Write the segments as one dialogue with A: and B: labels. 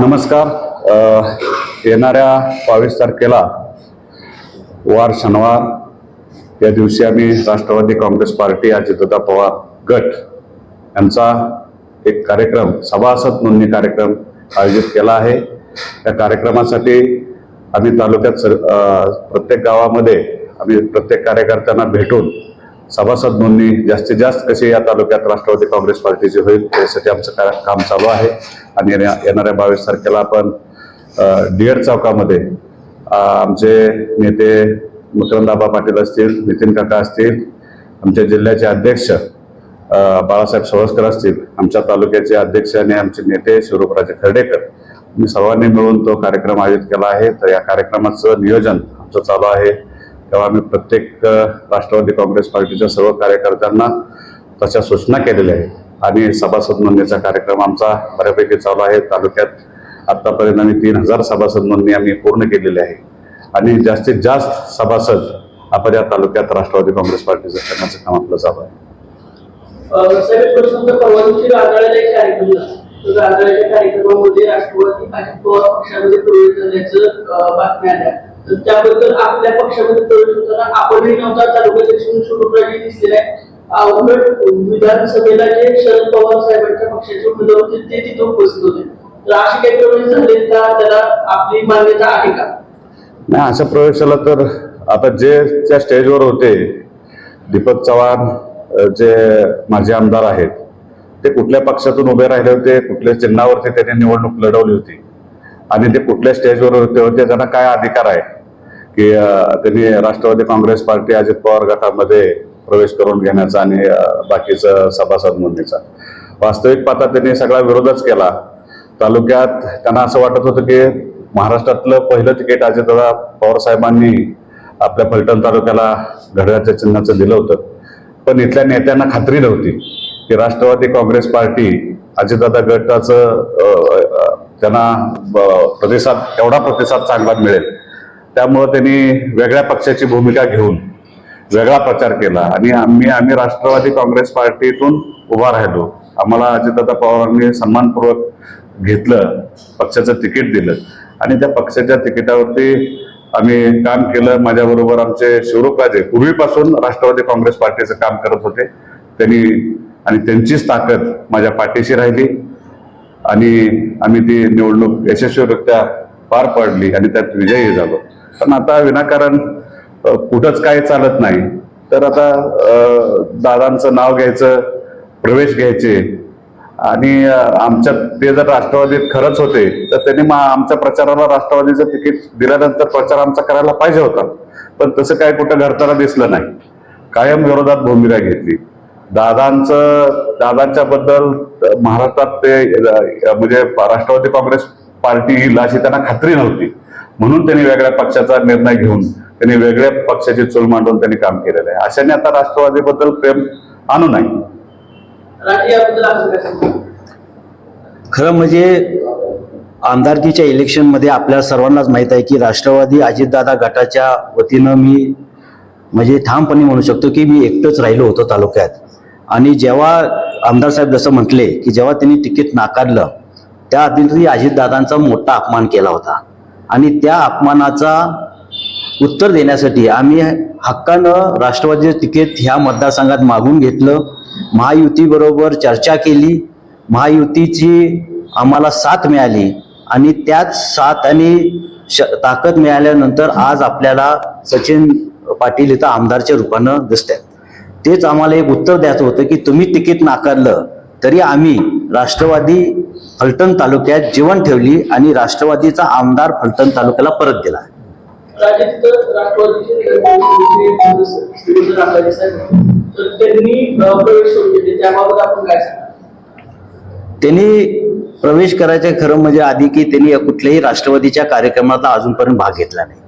A: नमस्कार. येणाऱ्या बावीस तारखेला वार शनिवार. या दिवशी आम्ही राष्ट्रवादी काँग्रेस पार्टी अजितदा पवार गट यांचा एक कार्यक्रम सभासद नोंदणी कार्यक्रम आयोजित केला आहे. या कार्यक्रमासाठी आम्ही तालुक्यात सर प्रत्येक गावामध्ये आम्ही प्रत्येक कार्यकर्त्यांना भेटून सभासद नोंदणी जास्तीत जास्त कशी या तालुक्यात राष्ट्रवादी काँग्रेस पार्टीची होईल त्यासाठी आमचं का- काम चालू आहे. आणि येण्या- येणाऱ्या बावीस तारखेला आपण डिअर चौकामध्ये आमचे नेते मकरंदाबा पाटील असतील नितीन काका असतील आमच्या जिल्ह्याचे अध्यक्ष बाळासाहेब सोळसकर असतील आमच्या तालुक्याचे अध्यक्ष आणि आमचे नेते स्वरूपराजे खर्डेकर. मी सर्वांनी मिळून तो कार्यक्रम आयोजित केला आहे. तर या कार्यक्रमाचं नियोजन आमचं चालू आहे. तेव्हा आम्ही प्रत्येक राष्ट्रवादी काँग्रेस पार्टीच्या सर्व कार्यकर्त्यांना तशा सूचना केलेल्या आहेत. आणि सभासद नोंदणीचा कार्यक्रम आमचा बऱ्यापैकी चालू आहे. तालुक्यात आतापर्यंत आम्ही तीन हजार सभासद नोंदणी आम्ही पूर्ण केलेली आहे. आणि जास्तीत जास्त सभासद आपण या तालुक्यात राष्ट्रवादी काँग्रेस पार्टीचं करण्याचं काम आपलं चालू आहे.
B: कार्यक्रमामध्ये राष्ट्रवादी पक्षामध्ये प्रवेश झाल्याचं बातम्या आल्या. त्याबद्दल आपल्या पक्षामध्ये प्रवेश होताना आपणही नव्हता. तालुका म्हणून शिवराजी दिसलेला आहे. उलट विधानसभेला जे शरद पवार साहेबांच्या पक्षाचे उमेदवार होते ते तिथे उपस्थित होते. तर असे काही प्रवेश झाले का? त्याला आपली मान्यता आहे का?
A: नाही असं प्रवेशाला तर आता जे त्या स्टेजवर होते दीपक चव्हाण जे माजी आमदार आहेत ते कुठल्या पक्षातून उभे राहिले होते कुठल्या चिन्हावरती त्यांनी निवडणूक लढवली होती? आणि ते कुठल्या स्टेजवर होते त्यांना काय अधिकार आहे? की त्यांनी राष्ट्रवादी काँग्रेस पार्टी अजित पवार गटामध्ये प्रवेश करून घेण्याचा आणि बाकीचं सभासद नोंदणीचा वास्तविक पाहता त्यांनी सगळा विरोधच केला. तालुक्यात त्यांना असं वाटत होतं की महाराष्ट्रातलं पहिलं तिकीट अजितदादा पवार साहेबांनी आपल्या फलटण तालुक्याला घड्याच्या चिन्हाचं दिलं होतं. पण इथल्या नेत्यांना खात्री नव्हती की राष्ट्रवादी काँग्रेस पार्टी अजितदादा गटाचं त्यांना प्रतिसाद एवढा प्रतिसाद चांगला मिळेल. त्यामुळं त्यांनी वेगळ्या पक्षाची भूमिका घेऊन वेगळा प्रचार केला. आणि आम्ही आम्ही राष्ट्रवादी काँग्रेस पार्टीतून उभा राहिलो. आम्हाला अजितदादा पवारांनी सन्मानपूर्वक घेतलं पक्षाचं तिकीट दिलं. आणि त्या पक्षाच्या तिकिटावरती आम्ही काम केलं. माझ्याबरोबर आमचे शिवरूपराजे पूर्वीपासून राष्ट्रवादी काँग्रेस पार्टीचं काम करत होते. त्यांनी आणि त्यांचीच ताकद माझ्या पाठीशी राहिली. आणि आम्ही ती निवडणूक यशस्वीरित्या पार पाडली आणि त्यात विजयी झालो. पण आता विनाकारण कुठंच काही चालत नाही. तर आता दादांचं नाव घ्यायचं प्रवेश घ्यायचे. आणि आमच्या ते जर राष्ट्रवादीत खरंच होते तर त्यांनी मा- आमच्या प्रचाराला राष्ट्रवादीचं तिकीट दिल्यानंतर प्रचार आमचा करायला पाहिजे होता. पण तसं काय कुठं घडताना दिसलं नाही. कायम विरोधात भूमिका घेतली. दादांचं दादांच्या बद्दल महाराष्ट्रात ते म्हणजे राष्ट्रवादी काँग्रेस पार्टी येईल अशी त्यांना खात्री नव्हती. म्हणून त्यांनी वेगळ्या पक्षाचा निर्णय घेऊन त्यांनी वेगळ्या पक्षाची चूल मांडून त्यांनी काम केलेलं आहे. अशाने आता राष्ट्रवादीबद्दल प्रेम आणू नाही
C: खरं म्हणजे आमदारकीच्या इलेक्शनमध्ये आपल्या सर्वांनाच माहीत आहे की राष्ट्रवादी अजितदादा गटाच्या वतीनं मी म्हणजे ठामपणे म्हणू शकतो की मी एकटंच राहिलो होतो तालुक्यात. आणि जेव्हा आमदार साहेब जसं म्हटले की जेव्हा त्यांनी तिकीट नाकारलं त्या आधी अजितदादांचा मोठा अपमान केला होता. आणि त्या अपमानाचा उत्तर देण्यासाठी आम्ही हक्कानं राष्ट्रवादीचं तिकीट ह्या मतदारसंघात मागून घेतलं. महायुतीबरोबर चर्चा केली. महायुतीची आम्हाला साथ मिळाली. आणि त्याच साथ आणि श ताकद मिळाल्यानंतर आज आपल्याला सचिन पाटील इथं आमदारच्या रूपानं दिसतात तेच आम्हाला एक उत्तर द्यायचं होतं की तुम्ही तिकीट नाकारलं तरी आम्ही राष्ट्रवादी फलटण तालुक्यात जीवन ठेवली आणि राष्ट्रवादीचा आमदार फलटण तालुक्याला परत दिला.
B: तर त्यांनी प्रवेश
C: करायचं खरं म्हणजे आधी की त्यांनी कुठल्याही राष्ट्रवादीच्या कार्यक्रमात अजूनपर्यंत भाग घेतला नाही.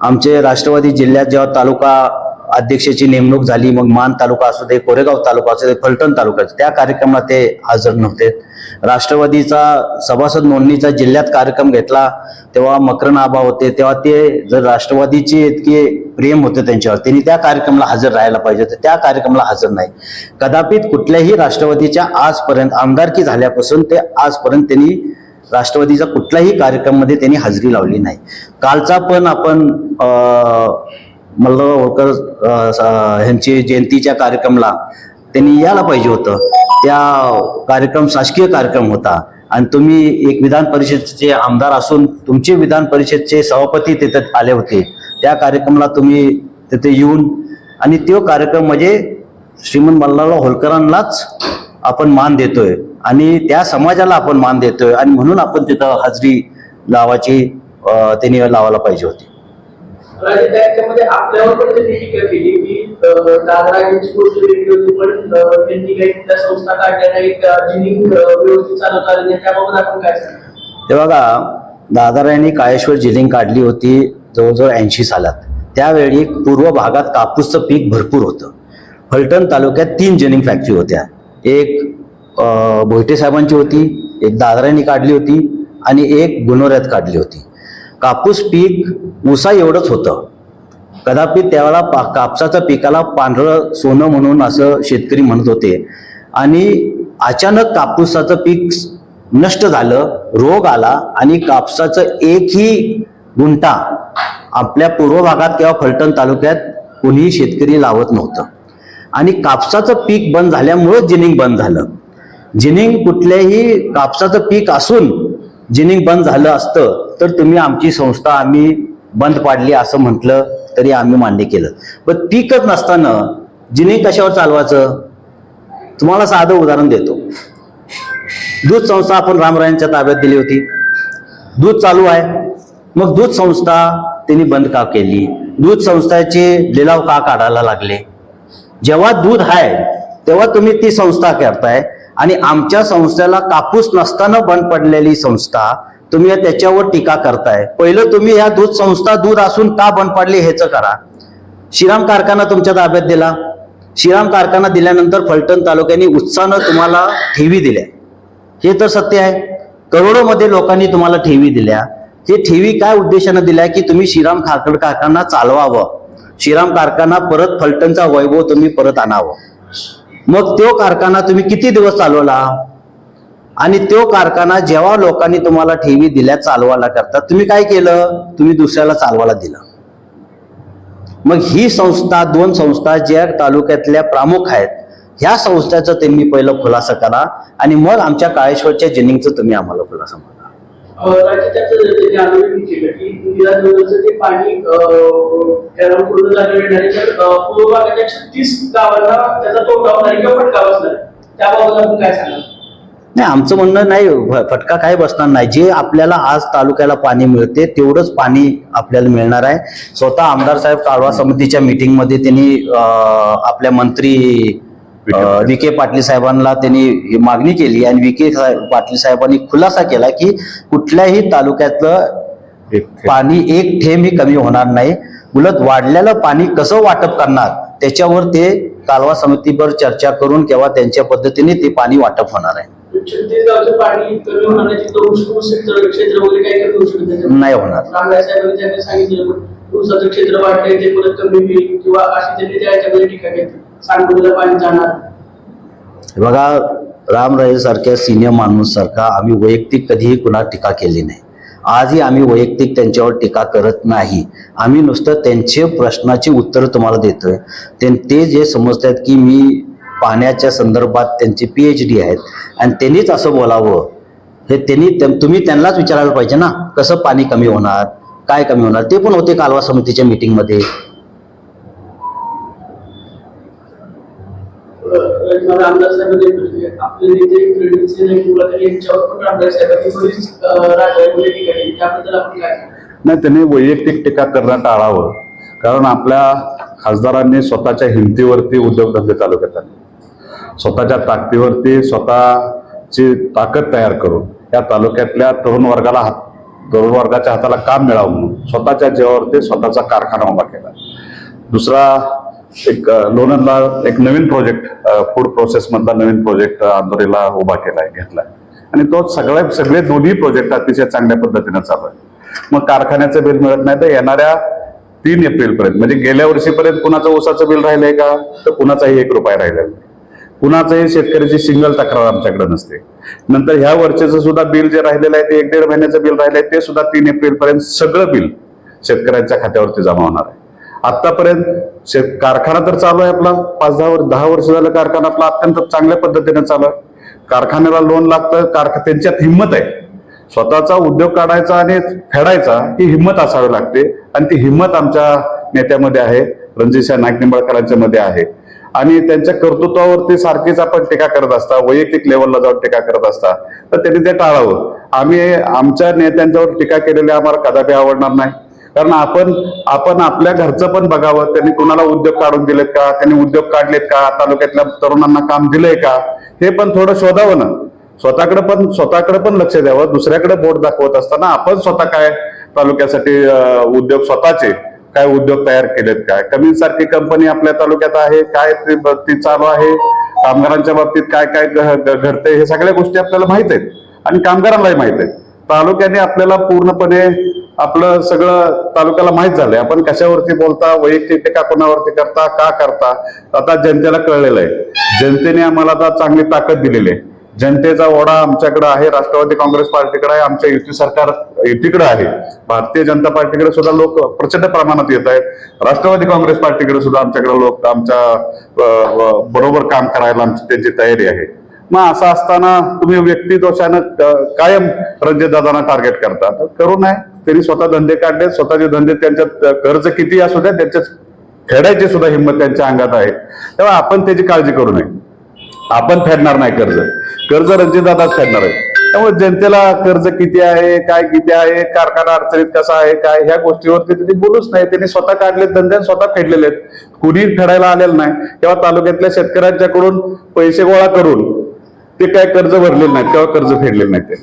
C: आमचे राष्ट्रवादी जिल्ह्यात जेव्हा तालुका अध्यक्षाची नेमणूक झाली मग मान तालुका असू दे कोरेगाव तालुका असू दे फलटण तालुका त्या कार्यक्रमाला ते हजर नव्हते. राष्ट्रवादीचा सभासद नोंदणीचा जिल्ह्यात कार्यक्रम घेतला तेव्हा मकरन आबा होते तेव्हा ते जर राष्ट्रवादीचे इतके प्रेम होते त्यांच्यावर त्यांनी त्या कार्यक्रमाला हजर राहायला पाहिजे होते त्या कार्यक्रमाला हजर नाही. कदापित कुठल्याही राष्ट्रवादीच्या आजपर्यंत आमदारकी झाल्यापासून ते आजपर्यंत त्यांनी राष्ट्रवादीचा कुठल्याही कार्यक्रममध्ये त्यांनी हजेरी लावली नाही. कालचा पण आपण मल्हारराव होळकर ह्यांची जयंतीच्या कार्यक्रमाला त्यांनी यायला पाहिजे होतं. त्या कार्यक्रम शासकीय कार्यक्रम होता. आणि तुम्ही एक विधान परिषदचे आमदार असून तुमचे विधान परिषदचे सभापती तिथे आले होते. त्या कार्यक्रमाला तुम्ही तिथे येऊन आणि तो कार्यक्रम म्हणजे श्रीमंत मल्हारराव होळकरांनाच आपण मान देतोय. आणि त्या समाजाला आपण मान देतोय. आणि म्हणून आपण तिथं हजरी लावायची त्यांनी लावायला पाहिजे होती.
B: राजे त्याच्यामध्ये आपल्यावर पण त्यांनी टीका केली की दादरा यांची गोष्ट वेगळी होती पण त्यांनी काही त्या संस्था काढल्या नाहीत जिनिंग व्यवस्थित चालवता आली नाही त्याबाबत आपण काय सांगतो
C: ते बघा दादारायांनी काळेश्वर जिलिंग काढली होती जवळजवळ ऐंशी सालात. त्यावेळी पूर्व भागात कापूसचं पीक भरपूर होतं. फलटण तालुक्यात तीन जिनिंग फॅक्टरी होत्या. एक अं, भोईटे साहेबांची होती एक दादरांनी काढली होती आणि एक गुणोऱ्यात काढली होती. कापूस पीक उसा एवढंच होतं. कदापि त्यावेळा पा कापसाच्या पिकाला पांढरं सोनं म्हणून असं शेतकरी म्हणत होते. आणि अचानक कापूसाचं पीक नष्ट झालं रोग आला आणि कापसाचं एकही गुंटा आपल्या पूर्व भागात किंवा फलटण तालुक्यात कोणीही शेतकरी लावत नव्हतं. आणि कापसाचं पीक बंद झाल्यामुळं जिनिंग बंद झालं. जिनिंग कुठल्याही कापसाचं पीक असून जिनिंग बंद झालं असतं तर तुम्ही आमची संस्था आम्ही बंद पाडली असं म्हटलं तरी आम्ही मान्य केलं. पण पीकच नसताना जिने कशावर चालवायचं? तुम्हाला साधं उदाहरण देतो. दूध संस्था आपण रामरायांच्या ताब्यात दिली होती. दूध चालू आहे. मग दूध संस्था त्यांनी बंद का केली? दूध संस्थाचे लिलाव का काढायला लागले? जेव्हा दूध आहे तेव्हा तुम्ही ती संस्था करताय आणि आमच्या संस्थेला कापूस नसताना बंद पडलेली संस्था तुम्ही त्याच्यावर टीका करताय. पहिलं तुम्ही ह्या दूध संस्था दूध असून का बंद पडली ह्याचं करा. श्रीराम कारखाना तुमच्या ताब्यात दिला. श्रीराम कारखाना दिल्यानंतर फलटण तालुक्याने उत्साहानं तुम्हाला ठेवी दिल्या. हे तर सत्य आहे. करोडोमध्ये लोकांनी तुम्हाला ठेवी दिल्या. हे ठेवी काय उद्देशानं दिल्या की तुम्ही श्रीराम खाकड कारखाना चालवावं. श्रीराम कारखाना परत फलटणचा वैभव तुम्ही परत आणावं. मग तो कारखाना तुम्ही किती दिवस चालवला? आणि तो कारखाना जेव्हा लोकांनी तुम्हाला ठेवी दिल्या चालवायला करता तुम्ही काय केलं? तुम्ही दुसऱ्याला चालवायला दिलं. मग ही संस्था दोन संस्था ज्या तालुक्यातल्या प्रमुख आहेत ह्या संस्थाचं त्यांनी पहिलं खुलासा करा आणि मग आमच्या काळेश्वरच्या जिनिंगचं तुम्ही आम्हाला खुलासा म्हणा
B: त्याचा त्याबाबत आपण काय सांगा
C: नाही आमचं म्हणणं नाही फटका काय बसणार नाही. जे आपल्याला आज तालुक्याला पाणी मिळते तेवढंच पाणी आपल्याला मिळणार आहे. स्वतः आमदार साहेब कालवा समितीच्या मीटिंगमध्ये त्यांनी आपल्या मंत्री विखे पाटील साहेबांना त्यांनी मागणी केली आणि विखे साहेब- पाटील साहेबांनी खुलासा केला की कुठल्याही तालुक्यातलं पाणी एक थेंबही कमी होणार नाही. उलट वाढलेलं पाणी कसं वाटप करणार त्याच्यावर ते कालवा समितीवर चर्चा करून किंवा त्यांच्या पद्धतीने ते पाणी वाटप होणार आहे.
B: छत्तीस गावचं पाणी कमी तिथं ऊस ऊस क्षेत्र वगैरे काय कमी होऊ शकत?
C: नाही. होणार.
B: रामराय साहेबांनी त्यांनी सांगितलं ऊसाचं क्षेत्र वाढलंय ते परत कमी होईल. किंवा अशी त्यांनी त्या याच्यामध्ये टीका केली. सांगोलीला पाणी जाणार.
C: बघा रामराजे सारख्या सिनियर माणूस सारखा आम्ही वैयक्तिक कधीही कुणा टीका केली नाही. आजही आम्ही वैयक्तिक त्यांच्यावर टीका करत नाही. आम्ही नुसतं त्यांचे प्रश्नाची उत्तर तुम्हाला देतोय. ते ते जे समजतात की मी पाण्याच्या संदर्भात त्यांची पी एच डी आहेत आणि त्यांनीच असं बोलावं. हे त्यांनी त्यां- तुम्ही त्यांनाच विचारायला पाहिजे ना. कसं पाणी कमी होणार? काय कमी होणार? ते पण होते कालवा समितीच्या मीटिंगमध्ये?
A: नाही त्यांनी वैयक्तिक टीका करणं टाळावं. कारण आपल्या खासदारांनी स्वतःच्या हिमतीवरती उद्योगधंदे चालू केले स्वतःच्या ताकदीवरती स्वतःची ताकद तयार करून या तालुक्यातल्या तरुण वर्गाला हात तरुण वर्गाच्या हाताला काम मिळावं म्हणून स्वतःच्या जीवावरती स्वतःचा कारखाना उभा केला. दुसरा एक लोणंदला एक नवीन प्रोजेक्ट फूड प्रोसेसमधला नवीन प्रोजेक्ट आंदोरीला उभा केलाय घेतलाय. आणि तो सगळे सगळे दोन्ही प्रोजेक्ट अतिशय चांगल्या पद्धतीने चालू आहे मग कारखान्याचं बिल मिळत नाही तर येणाऱ्या तीन एप्रिलपर्यंत म्हणजे गेल्या वर्षीपर्यंत कुणाचं ऊसाचं बिल राहिलंय का? तर कुणाचाही एक रुपया राहिलेला नाही. कुणाचंही शेतकऱ्याची सिंगल तक्रार आमच्याकडे नसते. नंतर ह्या वर्षाचं सुद्धा बिल जे राहिलेलं आहे ते एक दीड महिन्याचं बिल राहिलंय ते सुद्धा तीन एप्रिल पर्यंत सगळं बिल शेतकऱ्यांच्या खात्यावरती जमा होणार आहे. आतापर्यंत शेत कारखाना तर चालू आहे आपला पाच दहा वर्ष दहा वर्ष झालं कारखाना आपला अत्यंत चांगल्या पद्धतीने चालू आहे. कारखान्याला लोन लागतं कारखा त्यांच्यात हिंमत आहे. स्वतःचा उद्योग काढायचा आणि फेडायचा ही हिंमत असावी लागते. आणि ती हिंमत आमच्या नेत्यामध्ये आहे रणजितसिंह नाईक निंबाळकरांच्या मध्ये आहे. आणि त्यांच्या कर्तृत्वावरती सारखीच आपण टीका करत असता वैयक्तिक लेवलला जाऊन टीका करत असता तर त्यांनी ते टाळावं. आम्ही आमच्या नेत्यांच्यावर टीका केलेली आम्हाला कदापि आवडणार नाही. कारण आपण आपण आपल्या घरचं पण बघावं त्यांनी कुणाला उद्योग काढून दिलेत का त्यांनी उद्योग काढलेत का तालुक्यातल्या तरुणांना काम दिलंय का हे पण थोडं शोधावं ना. स्वतःकडे पण स्वतःकडे पण लक्ष द्यावं दुसऱ्याकडे बोट दाखवत असताना आपण स्वतः काय तालुक्यासाठी उद्योग स्वतःचे काय उद्योग तयार केलेत काय? कमी सारखी कंपनी आपल्या तालुक्यात आहे काय ती चालू आहे? कामगारांच्या बाबतीत काय काय घडते घडतंय? हे सगळ्या गोष्टी आपल्याला माहीत आहेत आणि कामगारांनाही माहीत आहे तालुक्याने आपल्याला पूर्णपणे आपलं सगळं तालुक्याला माहीत झालंय. आपण कशावरती बोलता वैयक्तिक टीका कोणावरती करता का करता आता जनतेला कळलेलं आहे. जनतेने आम्हाला आता चांगली ताकद दिलेली आहे. जनतेचा ओढा आमच्याकडे आहे राष्ट्रवादी काँग्रेस पार्टीकडे आहे आमच्या युती सरकार युतीकडे आहे. भारतीय जनता पार्टीकडे सुद्धा लोक प्रचंड प्रमाणात येत आहेत. राष्ट्रवादी काँग्रेस पार्टीकडे सुद्धा आमच्याकडे लोक आमच्या बरोबर काम करायला आमची त्यांची तयारी आहे. मग असं असताना तुम्ही व्यक्तिदोषानं कायम रणजितदादांना टार्गेट करता. तर करू नये. त्यांनी स्वतः धंदे काढले. स्वतःचे धंदे त्यांच्यात कर्ज किती असू द्या त्यांच्यात फेडायची सुद्धा हिंमत त्यांच्या अंगात आहे. तेव्हा आपण त्याची काळजी करू नये. आपण फेडणार नाही कर्ज. कर्ज रणजितदादाच फेडणार आहे. त्यामुळे जनतेला कर्ज किती आहे काय किती आहे कारखाना अडचणीत कसा आहे काय ह्या गोष्टीवरती त्यांनी बोलूच नाही. त्यांनी स्वतः काढले धंदे स्वतः फेडलेले आहेत. कुणी फेडायला आलेलं नाही. तेव्हा तालुक्यातल्या शेतकऱ्यांच्याकडून पैसे गोळा करून ते काय कर्ज भरलेले नाहीत तेव्हा कर्ज फेडलेले नाहीत ते.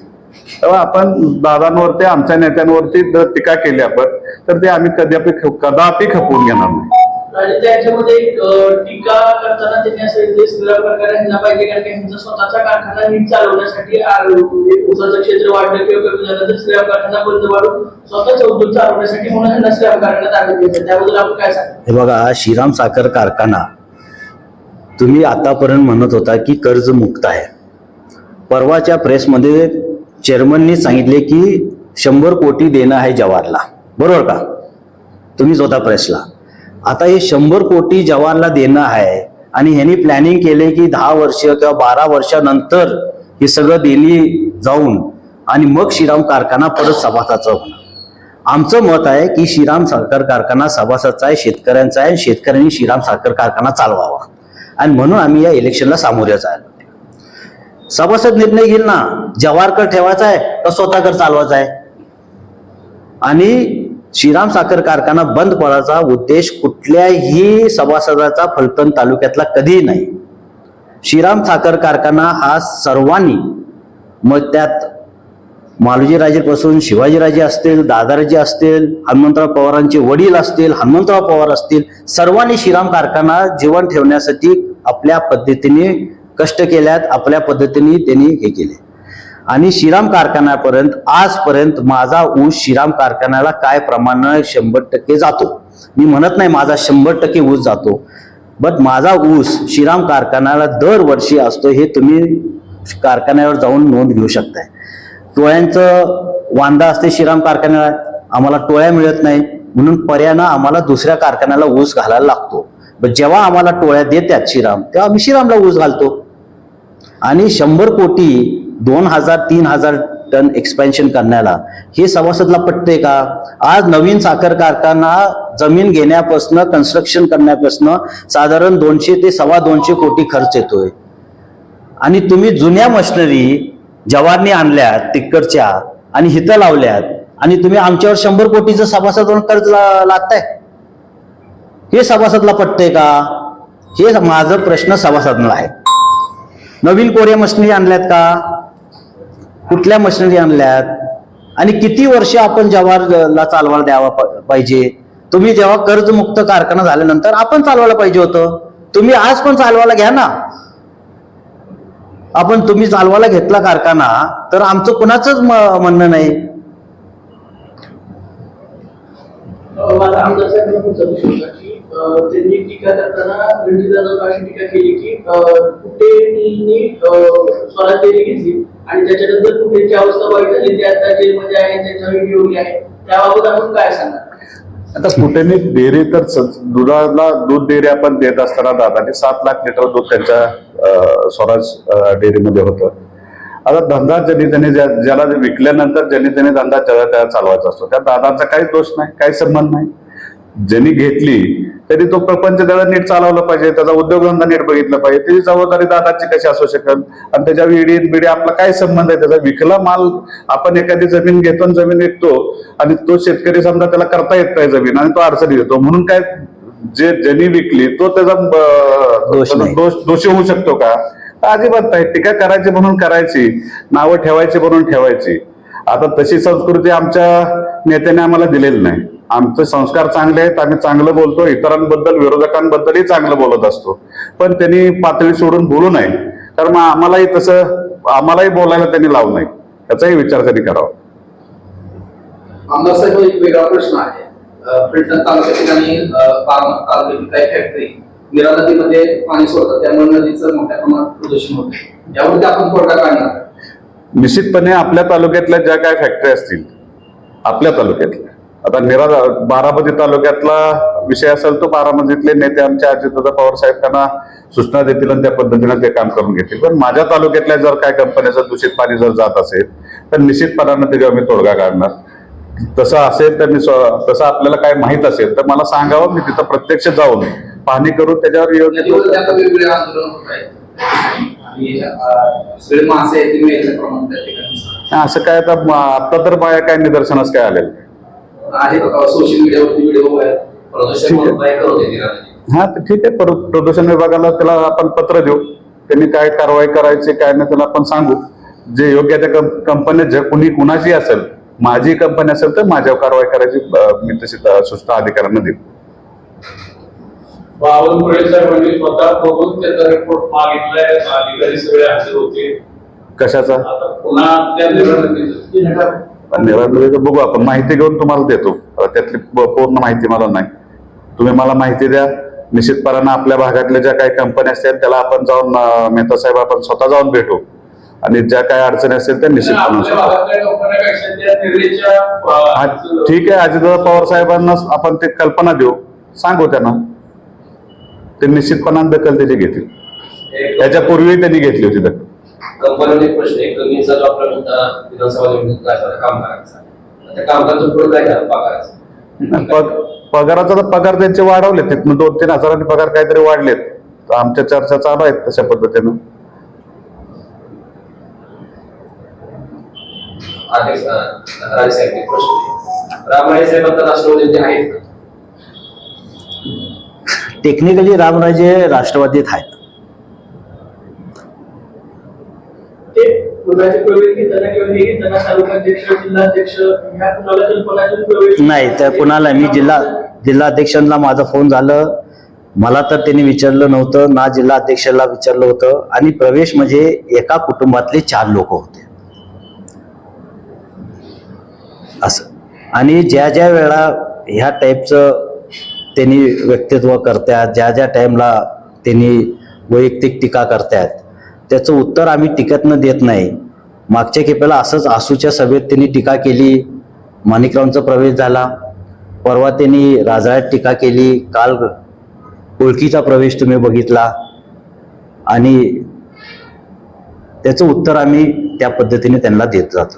A: तेव्हा आपण दादांवरती आमच्या नेत्यांवरती जर टीका केली आपण तर ते आम्ही कदापि कदापि खपवून घेणार नाही.
B: आणि त्याच्यामध्ये टीका करताना त्यांनी असं सांगितलं श्रीराम प्रकारे ह्यांना पाहिजे कारण की ह्यांचा स्वतःचा कारखाना नीट चालवण्यासाठी म्हणजे ऊसाचं क्षेत्र वाढलं किंवा कमी झालं तर श्रीराम कारखाना बंद वाढून स्वतःचा उद्योग चालवण्यासाठी म्हणून ह्यांना श्रीराम कारखान्यात ताब्यात घेतलं त्याबद्दल आपण काय सांगतो
C: हे बघा श्रीराम साखर कारखाना तुम्ही आतापर्यंत म्हणत होता की कर्ज मुक्त आहे. परवाच्या प्रेसमध्ये चेअरमननी सांगितले की शंभर कोटी देणं आहे जवाहरला. बरोबर का? तुम्हीच होता प्रेसला आता हे शंभर कोटी जवानला देणं आहे आणि ह्यांनी प्लॅनिंग केले की दहा वर्ष किंवा बारा वर्षानंतर हे सगळं देणी जाऊन आणि मग श्रीराम कारखाना परत सभासाचा होणार. आमचं मत आहे की श्रीराम साखर कारखाना सभासाचा आहे शेतकऱ्यांचा आहे शेतकऱ्यांनी श्रीराम साखर कारखाना चालवावा. आणि म्हणून आम्ही या इलेक्शनला सामोरे जायला सभासद निर्णय घेईल ना? जवारकर ठेवायचा आहे का स्वतःकर चालवायचा आहे? आणि श्रीराम साखर कारखाना बंद पडायचा उद्देश कुठल्याही सभासदाचा फलटण तालुक्यातला कधीही नाही. श्रीराम साखर कारखाना हा सर्वांनी मग त्यात मालोजीराजेपासून शिवाजीराजे असतील दादाराजे असतील हनुमंतराव पवारांचे वडील असतील हनुमंतराव पवार असतील सर्वांनी श्रीराम कारखाना जीवन ठेवण्यासाठी आपल्या पद्धतीने कष्ट केल्यात आपल्या पद्धतीने त्यांनी हे केले. आणि श्रीराम कारखान्यापर्यंत आजपर्यंत माझा ऊस श्रीराम कारखान्याला काय प्रमाणात शंभर टक्के जातो? मी म्हणत नाही माझा शंभर टक्के ऊस जातो बट माझा ऊस श्रीराम कारखान्याला दरवर्षी असतो हे तुम्ही कारखान्यावर जाऊन नोंद घेऊ शकताय. टोळ्यांचं वांदा असते श्रीराम कारखान्याला आम्हाला टोळ्या मिळत नाही म्हणून पर्यानं आम्हाला दुसऱ्या कारखान्याला ऊस घालायला लागतो. पण जेव्हा आम्हाला टोळ्या देतात श्रीराम तेव्हा आम्ही श्रीरामला ऊस घालतो. आणि शंभर कोटी दोन हजार तीन हजार टन एक्सपेन्शन करण्याला. हे सभासदला पटते का? आज नवीन साखर कारखाना जमीन घेण्यापासून कन्स्ट्रक्शन करण्यापासून साधारण दोनशे ते सव्वा दोनशे कोटी खर्च येतोय. आणि तुम्ही जुन्या मशिनरी जवारनी आणल्यात तिकडच्या आणि हिथं लावल्यात आणि तुम्ही आमच्यावर शंभर कोटीचं सभासद कर्ज लागताय हे सभासदला पटते का? हे माझं प्रश्न सभासदला आहे. नवीन कोरिया मशिनरी आणल्यात का? कुठल्या मशिनरी आणल्यात? आणि किती वर्ष आपण जवाहरला चालवायला द्यावा पाहिजे? तुम्ही जेव्हा कर्जमुक्त कारखाना झाल्यानंतर आपण चालवायला पाहिजे होतं. तुम्ही आज पण चालवायला घ्या ना. आपण तुम्ही चालवायला घेतला कारखाना तर आमचं कुणाचंच म्हणणं नाही.
B: मला त्यांनी टीका करताना रणजित अशी टीका केली की अं, कुटेंनी घेतली आणि त्याच्यानंतर कुटेंची अवस्था वाईट झाली ते आता जेलमध्ये आहे त्याच्यावर योग्य आहे त्याबाबत आपण काय सांगणार?
A: आता कुठेनी डेअरी तर दुधाला दूध डेअरी आपण देत असताना दादाने सात लाख लिटर दूध त्यांच्या स्वराज डेअरीमध्ये होतं. आता धंदा ज्यांनी त्यांनी ज्याला विकल्यानंतर ज्यांनी त्यांनी धंदा त्याला चालवायचा असतो. त्या दादाचा काहीच दोष नाही काही संबंध नाही. ज्यांनी घेतली त्यांनी तो प्रपंच त्याला नीट चालवलं पाहिजे त्याचा उद्योगधंदा नीट बघितला पाहिजे. त्याची जबाबदारी दादाची कशी असू शकेल? आणि त्याच्या विडी बिडी आपला काय संबंध आहे त्याचा? विकला माल आपण एखादी जमीन घेतो आणि जमीन विकतो. आणि तो शेतकरी समजा त्याला करता येत नाही जमीन आणि तो अडचणी येतो. म्हणून काय जे ज्यांनी विकली तो त्याचा.
C: दोष
A: दोषी होऊ शकतो का? अजिबात नाही. टीका करायची म्हणून करायची? नावं ठेवायची म्हणून ठेवायची. आता तशी संस्कृती आमच्या नेत्याने आम्हाला दिलेली नाही. आमचे संस्कार चांगले आहेत आम्ही चांगलं बोलतो इतरांबद्दल विरोधकांबद्दलही चांगलं बोलत असतो. पण त्यांनी पातळी सोडून बोलू नये. कारण मग आम्हालाही तसं आम्हालाही बोलायला त्यांनी लावू नये. याचाही विचार त्यांनी करावा.
D: आमदार साहेब एक वेगळा प्रश्न आहे. अं, फलटण तालुक्यातील आणि बारामती तालुक्यातील काही फॅक्टरी मीरा नदीमध्ये पाणी सोडतात त्यामुळे नदीचं मोठ्या प्रमाणात प्रदूषण होते यावरती आपण तोडगा काढणार.
A: निश्चितपणे आपल्या तालुक्यातल्या ज्या काय फॅक्टरी असतील आपल्या तालुक्यातल्या आता निरा बारामती तालुक्यातला विषय असेल तो बारामतीतले नेते आमच्या अजितदादा पवार साहेब त्यांना सूचना देतील आणि त्या पद्धतीने ते काम करून घेतील. पण माझ्या तालुक्यातल्या जर काय कंपन्याचं दूषित पाणी जर जात असेल तर निश्चितपणानं त्याच्यावर मी तोडगा काढणार. तसं असेल तर मी तसं आपल्याला काय माहीत असेल तर मला सांगावं मी तिथं प्रत्यक्ष जाऊन पाहणी करून त्याच्यावर योग्य असं काय आता आता तर माझ्या काय निदर्शनास काय आलेलं.
D: आहे सोशल मीडियावरती व्हिडिओ
A: हा ठीक आहे. पर- प्रदूषण विभागाला त्याला आपण पत्र देऊ. त्यांनी काय कारवाई करायची काय नाही त्याला आपण सांगू. जे योग्य त्या कंपन्या जे कुणी कुणाची असेल माझी कंपनी असेल तर माझ्यावर कारवाई करायची मी तशी सूचना अधिकाऱ्यांना देईल
E: बावनकुळे साहेबांनी स्वतः बघून त्याचा रिपोर्ट मागितलाय अधिकारी सगळे हजर होते.
A: कशाचा?
E: पुन्हा त्या
A: निराकरण बघू आपण माहिती घेऊन तुम्हाला देतो. त्यातली पूर्ण माहिती मला नाही. तुम्ही मला माहिती द्या. निश्चितपणानं आपल्या भागातल्या ज्या काही कंपन्या असतील त्याला आपण जाऊन मेहता साहेब आपण स्वतः जाऊन भेटू. आणि ज्या काही अडचणी असतील त्या निश्चितपणे ठीक आहे. अजितदादा पवार साहेबांना आपण ते कल्पना देऊ. सांगू त्यांना. ते निश्चितपणाने दखल त्याची घेतील. त्याच्या पूर्वी त्यांनी घेतली होती दखल.
F: कंपनीने एक प्रश्न आहे कमीचा जो आपला मुद्दा विधानसभा निवडणूक काय झाला कामगारांचा त्या कामगारांचं पुढे काय झालं पगाराचं
A: पग- पगाराचा तर पगार त्यांचे वाढवले तिथनं दोन तीन हजारांनी पगार काहीतरी वाढलेत. तर आमच्या चर्चा चालू आहेत तशा पद्धतीनं?
C: टेक्निकली रामराजे राष्ट्रवादीत आहेत
B: ते प्रवेश घेताना किंवा हे घेताना तालुकाध्यक्ष जिल्हाध्यक्ष ह्या कुणाला कल्पनातून प्रवेश
C: नाही त्या कुणाला मी जिल्हा जिल्हाध्यक्षांना माझं फोन झालं. मला तर त्यांनी विचारलं नव्हतं ना जिल्हा अध्यक्षाला विचारलं होतं. आणि प्रवेश म्हणजे एका कुटुंबातले चार लोक होते. असं. आणि ज्या ज्या वेळा ह्या टाईपचं त्यांनी व्यक्तित्व करतात ज्या ज्या टाईमला त्यांनी वैयक्तिक टीका करतात त्याचं उत्तर आम्ही टीकेतनं देत नाही. मागच्या खेपेला असंच आसूच्या सभेत त्यांनी टीका केली. माणिकरावांचा प्रवेश झाला. परवा त्यांनी राजळ्यात टीका केली. काल ओळखीचा प्रवेश तुम्ही बघितला. आणि त्याचं उत्तर आम्ही त्या पद्धतीने त्यांना देत जातो.